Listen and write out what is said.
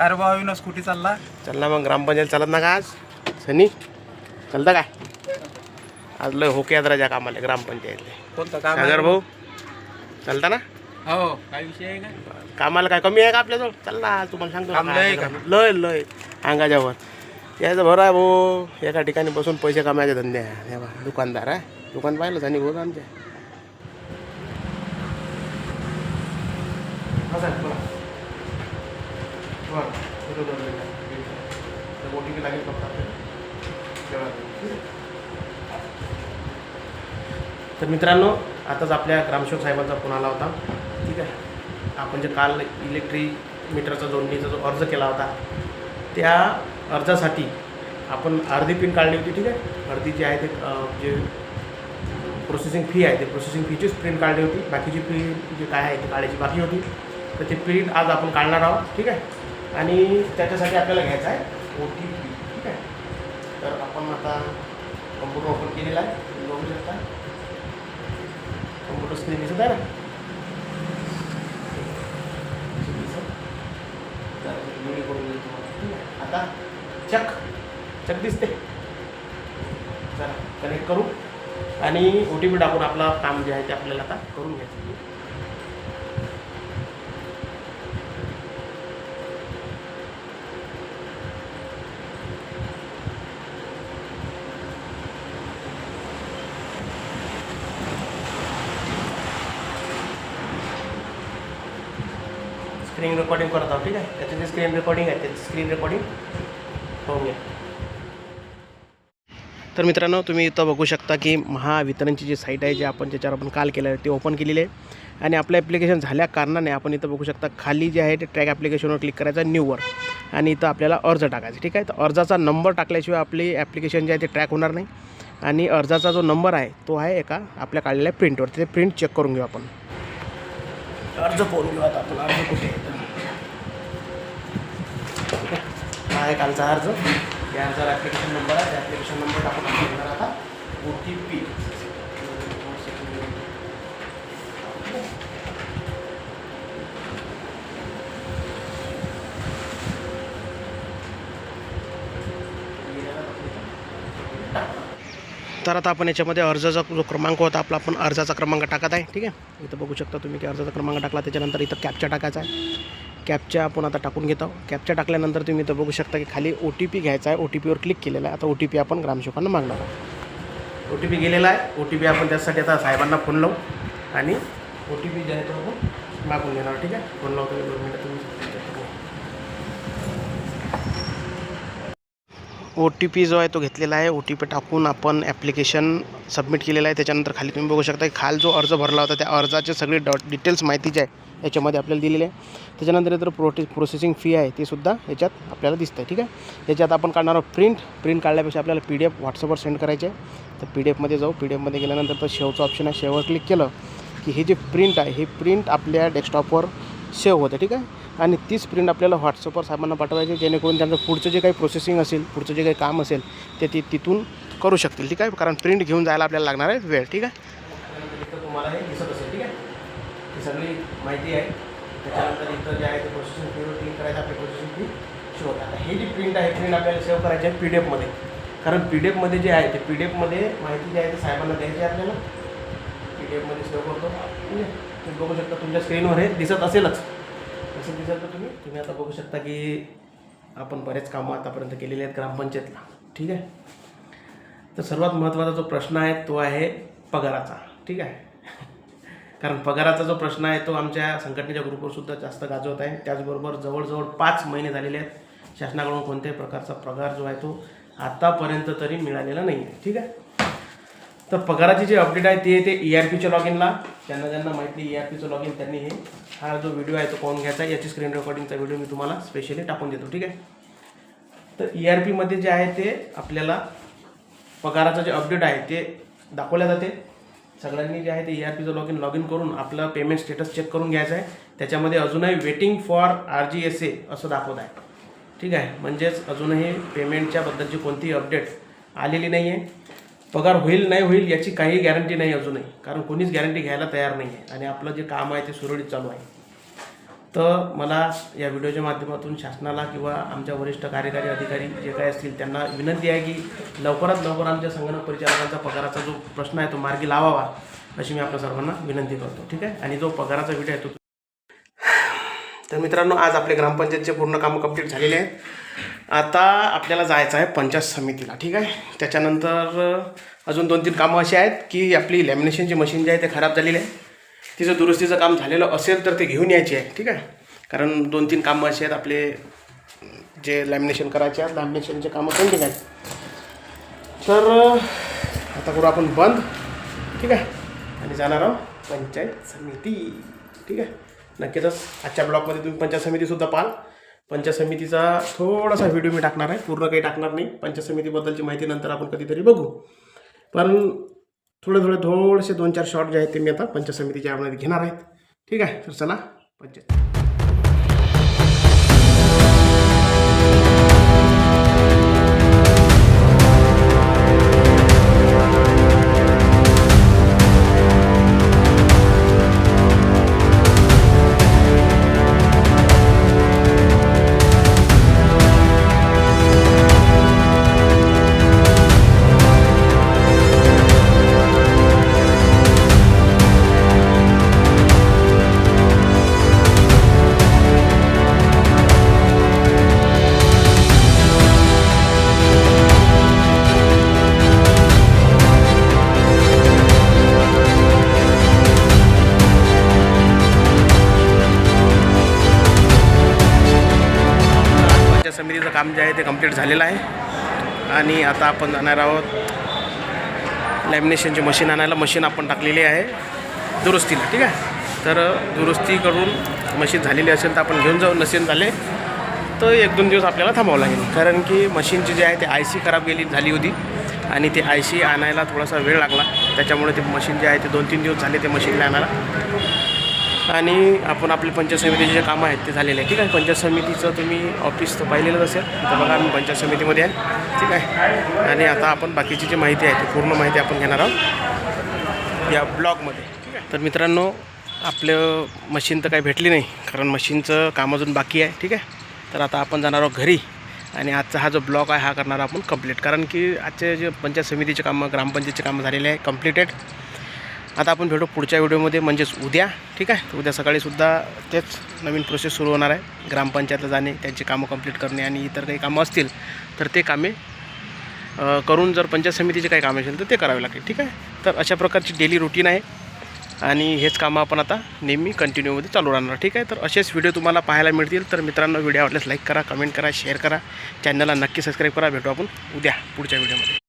अरे भाऊ ना स्कूटी चालला? चल ना मग ग्रामपंचायत चालत ना का आज. सनी चालतं काय? आज लय होके यात्रा कामाला ग्रामपंचायतले. कोणतं काम सागर भाऊ चालता ना? हो काय विषय आहे का कामाला काय कमी आहे का आपल्याजवळ? चल ना आज तुम्हाला सांगतो. काम लय का? लय लय. अंगाच्यावर यायचं बरं आहे भाऊ एका ठिकाणी बसून पैसे कमायचे धंदे आहे. हे बघ, दुकानदार आहे. दुकान पाहिलं त्यांनी भाऊ आमच्या. बरं आहे, दोन मिनिट तर बोलले काय? तर लागेल फक्त आपल्याला. तर मित्रांनो आताच आपल्या ग्रामसेवक साहेबांचा फोन आला होता. ठीक आहे. आपण जे काल इलेक्ट्रिक मीटरचा जोडणीचा जो अर्ज केला होता त्या अर्जासाठी आपण अर्धी पिन काढली होती ठीक आहे. अर्धी जी आहे ते जे प्रोसेसिंग फी आहे ते प्रोसेसिंग फीचीच प्रिंट काढली होती. बाकीची फी जी काय आहे ती काढायची बाकी होती. तर ती प्रिंट आज आपण काढणार आहोत ठीक आहे. आणि त्याच्यासाठी आपल्याला घ्यायचं आहे ओ टी पी ठीक आहे? तर आपण आता कम्प्युटर ओपन केलेला आहे. तुम्ही बघू शकता. कम्प्युटर स्क्रीन दिसत आहे ना? मी करून तुम्हाला. ठीक आहे. आता चक चक दिसते. चला कनेक्ट करू. आणि ओ टी पी टाकून आपलं काम जे आहे ते आपल्याला आता करून घ्यायचं स्क्रीन रेकॉर्डिंग करत आहोत ठीक आहे? त्याचं जे स्क्रीन रेकॉर्डिंग आहे त्याची स्क्रीन रेकॉर्डिंग होऊन घ्या तर मित्रांनो तुम्ही इथं बघू शकता की महावितरणची जी साईट आहे जे आपण ज्याच्यावर आपण काल केलं आहे ते ओपन केलेली आहे. आणि आपलं ॲप्लिकेशन झाल्या कारणाने आपण इथं बघू शकता खाली जे आहे ते ट्रॅक ॲप्लिकेशनवर क्लिक करायचं न्यूवर आणि इथं आपल्याला अर्ज टाकायचा ठीक आहे? तर अर्जाचा नंबर टाकल्याशिवाय आपली ॲप्लिकेशन जे आहे ते ट्रॅक होणार नाही. आणि अर्जाचा जो नंबर आहे तो आहे एका आपल्या काढलेल्या प्रिंटवर ते प्रिंट चेक करून घेऊ आपण. अर्ज पाहून घेऊ आता आपण अर्ज कुठे आहे? हा आहे कालचा अर्ज. या अर्जाला ॲप्लिकेशन नंबर आहे. त्या ॲप्लिकेशन नंबर आपण घेणार आता ओ टी पी तर आता आपण याच्यामध्ये अर्जाचा जो क्रमांक होता आपला आपण अर्जाचा क्रमांक टाकत आहे. ठीक आहे? इथं बघू शकता तुम्ही की अर्जाचा क्रमांक टाकला त्याच्यानंतर इथं कॅपचा टाकायचा आहे. कॅपच्या आपण आता टाकून घेत आहोत. कॅपच्या टाकल्यानंतर तुम्ही इथं बघू शकता की खाली ओ टी पी घ्यायचा आहे. ओ टी पीवर क्लिक केलेला आहे. आता ओ टी पी आपण ग्रामसेवकांना मागणार आहोत. ओ टी पी गेलेला आहे. ओ टी पी आपण त्यासाठी आता साहेबांना फोन लावू. आणि ओ टी पी जे आहे तो आपण मागून घेणार ठीक आहे? फोन लावतो दोन मिनटं. तुम्ही ओ टी पी जो आहे तो घेतलेला आहे. ओ टी पी टाकून आपण ॲप्लिकेशन सबमिट केलेलं आहे. त्याच्यानंतर खाली तुम्ही बघू शकता की खाल जो अर्ज भरला होता त्या अर्जाचे सगळे डॉ डिटेल्स माहिती आहे याच्यामध्ये आपल्याला दिलेली आहे. त्याच्यानंतर इतर प्रोटे प्रोसेसिंग फी आहे ती सुद्धा याच्यात आपल्याला दिसतं आहे ठीक आहे? याच्यात आपण काढणार आहोत प्रिंट प्रिंट काढल्यापेक्षा आपल्याला पी डी एफ व्हॉट्सअपवर सेंड करायचे आहे. तर पी डी एफमध्ये जाऊ. पी डी एफमध्ये गेल्यानंतर तर शेवचं ऑप्शन आहे. शेववर क्लिक केलं की हे जे प्रिंट आहे हे प्रिंट आपल्या डेस्कटॉपवर सेव्ह होतं ठीक आहे? आणि तीच प्रिंट आपल्याला व्हॉट्सअपवर साहेबांना पाठवायची जेणेकरून त्यांचं पुढचं जे काही प्रोसेसिंग असेल पुढचं जे काही काम असेल ते ती तिथून करू शकतील ठीक आहे? कारण प्रिंट घेऊन जायला आपल्याला लागणार आहे वेळ ठीक आहे? तुम्हाला हे दिसत असेल ठीक आहे? ही सगळी माहिती आहे. त्याच्यानंतर इथं जे आहे ते प्रोसेसिंग फीवर क्लिक करायचं आपली प्रोसेसिंग फी शो आता हे जी प्रिंट आहे प्रिंट आपल्याला सेव्ह करायची आहे पी डी एफमध्ये कारण पी डी एफमध्ये जे आहे ते पी डी एफमध्ये माहिती जी आहे ते साहेबांना द्यायची आपल्याला. पी डी एफमध्ये सेव्ह करतो. ठीक आहे? तुम्ही बघू शकता तुमच्या स्क्रीनवर हे दिसत असेलच. तसं दिसत तर तुम्ही तुम्ही आता बघू शकता की आपण बरेच कामं आतापर्यंत केलेले आहेत ग्रामपंचायतला. ठीक आहे? तर सर्वात महत्त्वाचा जो प्रश्न आहे तो आहे पगाराचा. ठीक आहे? कारण पगाराचा जो प्रश्न आहे तो आमच्या संघटनेच्या ग्रुपवर सुद्धा जास्त गाजवत आहे. त्याचबरोबर जवळजवळ पाच महिने झालेले आहेत. शासनाकडून कोणत्याही प्रकारचा पगार जो आहे तो आतापर्यंत तरी मिळालेला नाही आहे ठीक आहे? तर पगाराची जी अपडेट आहे ती येते ई आर पीच्या लॉग इनला ज्यांना ज्यांना माहिती ई आर पीचं लॉग इन त्यांनी हे हा जो व्हिडिओ आहे तो पाहून घ्यायचा आहे याची स्क्रीन रेकॉर्डिंगचा व्हिडिओ मी तुम्हाला स्पेशली टाकून देतो ठीक आहे? तर ई आर पीमध्ये जे आहे ते आपल्याला पगाराचं जे अपडेट आहे ते दाखवल्या जाते. सगळ्यांनी जे आहे ते ई आर पीचं लॉग इन लॉग इन करून आपलं पेमेंट स्टेटस चेक करून घ्यायचं आहे. त्याच्यामध्ये अजूनही waiting for R G S A असं दाखवत आहे. ठीक आहे? म्हणजेच अजूनही पेमेंटच्या बद्दलची कोणतीही अपडेट आलेली नाही आहे पगार होईल नाही होईल याची काही गॅरंटी नाही अजूनही. कारण कोणीच गॅरंटी घ्यायला तयार नाही आहे आणि आपलं जे काम आहे ते सुरळीत चालू आहे. तर मला या व्हिडिओच्या माध्यमातून शासनाला किंवा आमच्या वरिष्ठ कार्यकारी अधिकारी जे काय असतील त्यांना विनंती आहे की लवकरात लवकर आमच्या संगणक परिचालकांचा पगाराचा जो प्रश्न आहे तो मार्गी लावावा अशी मी आपल्या सर्वांना विनंती करतो. ठीक आहे? आणि जो पगाराचा व्हिडिओ आहे तो तर मित्रांनो आज आपले ग्रामपंचायतचे पूर्ण कामं कंप्लीट झालेले आहेत. आता आपल्याला जायचं आहे पंचायत समितीला ठीक आहे? त्याच्यानंतर अजून दोन तीन कामं अशी आहेत की आपली लॅमिनेशनची मशीन जी आहे ते खराब झालेली आहे. तिचं दुरुस्तीचं काम झालेलं असेल तर ते घेऊन यायचे आहे ठीक आहे? कारण दोन तीन कामं अशी आहेत आपले जे लॅमिनेशन करायचे आहेत लॅमिनेशनचे कामं पेंडिंग आहेत. तर आता करू आपण बंद ठीक आहे? आणि जाणार आहोत पंचायत समिती ठीक आहे? नक्कीच. आजच्या ब्लॉगमध्ये तुम्ही पंचायत समितीसुद्धा पाहाल. पंचायत समितीचा थोडासा व्हिडिओ मी टाकणार आहे. पूर्ण काही टाकणार नाही. पंचायत समितीबद्दलची माहिती नंतर आपण कधीतरी बघू. पण थोडे थोडे थोडेसे दोन चार शॉर्ट जे आहेत ते मी आता पंचायत समितीच्या यामध्ये घेणार आहेत ठीक आहे? तर चला पंचायत. काम जे आहे ते कंप्लीट झालेलं आहे. आणि आता आपण जाणार आहोत लॅमिनेशनची मशीन आणायला. मशीन आपण टाकलेली आहे दुरुस्तीला ठीक आहे? तर दुरुस्ती करून मशीन झालेली असेल तर आपण घेऊन जाऊ. नसेल झाले तर एक दोन दिवस आपल्याला थांबावं लागेल. कारण की मशीनची जी आहे ते आय सी खराब गेली झाली होती. आणि ते आय सी आणायला थोडासा वेळ लागला. त्याच्यामुळे ते मशीन जे आहे ते दोन तीन दिवस झाले ते मशीनला आणायला. आणि आपण आपले पंचायत समितीचे जे कामं आहेत ते झालेले आहे ठीक आहे? पंचायत समितीचं तुम्ही ऑफिस तर पाहिलेलंच असेल. तर बघा आम्ही पंचायत समितीमध्ये आहे. ठीक आहे? आणि आता आपण बाकीची जी माहिती आहे ती पूर्ण माहिती आपण घेणार आहोत. या ब्लॉगमध्ये. ठीक आहे? तर मित्रांनो आपलं मशीन तर काही भेटली नाही कारण मशीनचं काम अजून बाकी आहे. ठीक आहे? तर आता आपण जाणार आहोत घरी. आणि आजचा हा जो ब्लॉक आहे हा करणार आपण कंप्लीट कारण की आजचे जे पंचायत समितीचे कामं ग्रामपंचायतचे कामं झालेले आहे कम्प्लिटेड आता आपण भेटू पुढच्या व्हिडिओमध्ये. म्हणजेच उद्या ठीक आहे? तर उद्या सकाळीसुद्धा तेच नवीन प्रोसेस सुरू होणार आहे. ग्रामपंचायतला जाणे त्यांची कामं कंप्लीट करणे आणि इतर काही कामं असतील तर ते कामे करून जर पंचायत समितीचे काही कामं असेल तर ते करावे लागेल ठीक आहे? तर अशा प्रकारची डेली रुटीन आहे. आणि हेच कामं आपण आता नेहमी कंटिन्यूमध्ये चालू राहणार ठीक आहे? तर असेच व्हिडिओ तुम्हाला पाहायला मिळतील. तर मित्रांनो व्हिडिओ आवडल्यास लाईक करा कमेंट करा शेअर करा. चॅनलला नक्की सबस्क्राईब करा. भेटू आपण उद्या पुढच्या व्हिडिओमध्ये